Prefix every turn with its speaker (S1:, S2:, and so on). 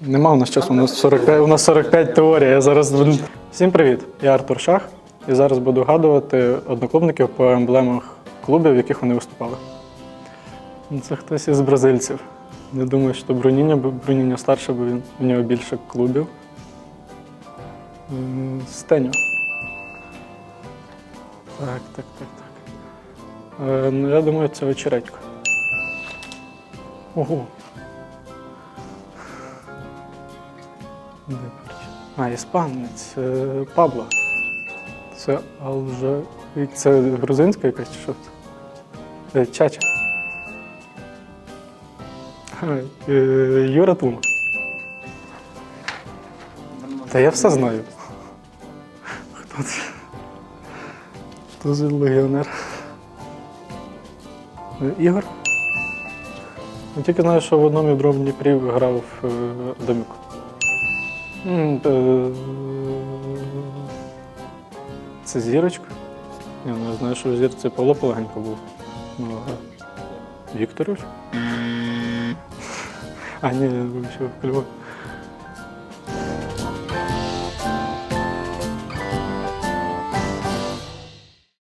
S1: Нема у нас часу, у нас 45, у нас 45 теорій. Я зараз. Всім привіт! Я Артур Шах, і зараз буду гадувати одноклубників по емблемах клубів, в яких вони виступали. Ну, Це хтось із бразильців. Не думаю, що Бруніньо, бо Бруніньо старший, бо він у нього більше клубів. М, Стеньо. Так, так, так, так. Е, ну, я думаю, це очередько. Ого. А, іспанець. е, Пабло. Це алже. Це грузинська якась чи що? Е, Чача. Е, Юра Тума. Та я все знаю. Хто це? Хто за легіонер? Ігор? Я тільки знаю, що в одному і в другому Дніпрі грав е, Це зірочка? Я не знаю, що в зірці Павло Полегенько був. Ну, Вікторович? А, ні, він був ще в Львові.